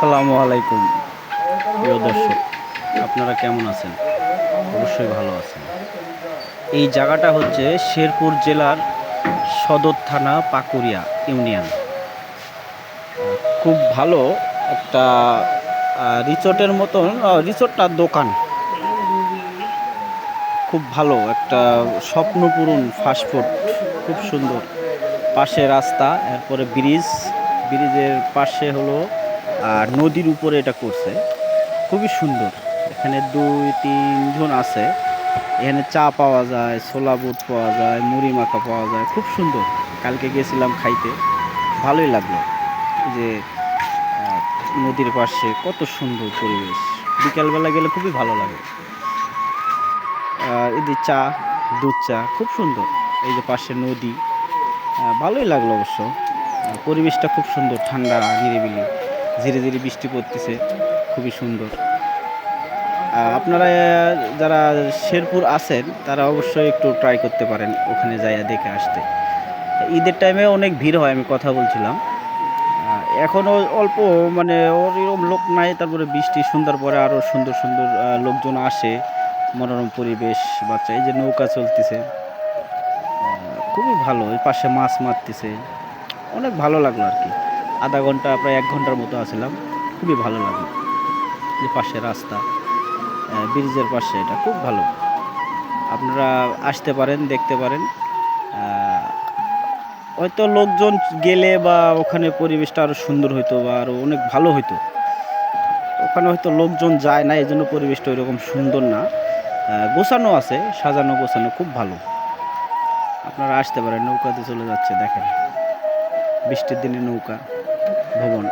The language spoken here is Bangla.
আসসালামু আলাইকুম। প্রিয় দর্শক আপনারা কেমন আছেন? অবশ্যই ভালো আছেন। এই জায়গাটা হচ্ছে শেরপুর জেলার সদর থানা পাকুরিয়া ইউনিয়ন। খুব ভালো একটা রিসোর্টের মতন আহ, রিসোর্ট না দোকান। খুব ভালো একটা স্বপ্নপূরণ ফাস্টফুড খুব সুন্দর। পাশে রাস্তা এরপরে ব্রিজ। ব্রিজের পাশে হলো আর নদীর উপরে এটা করছে। খুবই সুন্দর। এখানে দুই, তিনজন আছে। এখানে চা পাওয়া যায়, ছোলা বুট পাওয়া যায়, মুড়ি মাখা পাওয়া যায়। খুব সুন্দর। কালকে গেছিলাম খাইতে। ভালোই লাগল যে নদীর পাশে কত সুন্দর পরিবেশ। বিকালবেলা গেলে খুবই ভালো লাগে। এই চা, দুধ চা, খুব সুন্দর। এই যে পাশে নদী। ভালোই লাগল অবশ্য। পরিবেশটা খুব সুন্দর, ঠান্ডা, নিরিবিলি। ধীরে ধীরে বৃষ্টি পড়তেছে, খুবই সুন্দর। আপনারা যারা শেরপুর আছেন, তারা অবশ্যই একটু ট্রাই করতে পারেন ওখানে যাইয়া দেখে আসতে। ঈদের টাইমে অনেক ভিড় হয়, আমি কথা বলছিলাম। এখনও অল্প মানে ওর এরকম লোক নাই, তারপরে বৃষ্টি, সুন্দর পরে আরও সুন্দর সুন্দর লোকজন আসে, মনোরম পরিবেশ, বাচ্চা, এই যে নৌকা চলতেছে। খুবই ভালো, এই পাশে মাছ মারতেছে। অনেক ভালো লাগল আর কি। আধা ঘণ্টা, প্রায় এক ঘণ্টার মতো আসলাম খুবই ভালো লাগল। যে পাশে রাস্তা ব্রিজের পাশে, এটা খুব ভালো। আপনারা আসতে পারেন, দেখতে পারেন। হয়তো লোকজন গেলে বা ওখানে পরিবেশটা আরও সুন্দর হইতো বা আরও অনেক ভালো হইতো। ওখানে হয়তো লোকজন যায় না এই জন্য পরিবেশটা ওইরকম সুন্দর না। গোছানো আছে, সাজানো গোছানো খুব ভালো। আপনারা আসতে পারেন, নৌকাতে চলে যাচ্ছে, দেখেন। বৃষ্টির দিনে নৌকা। ভবন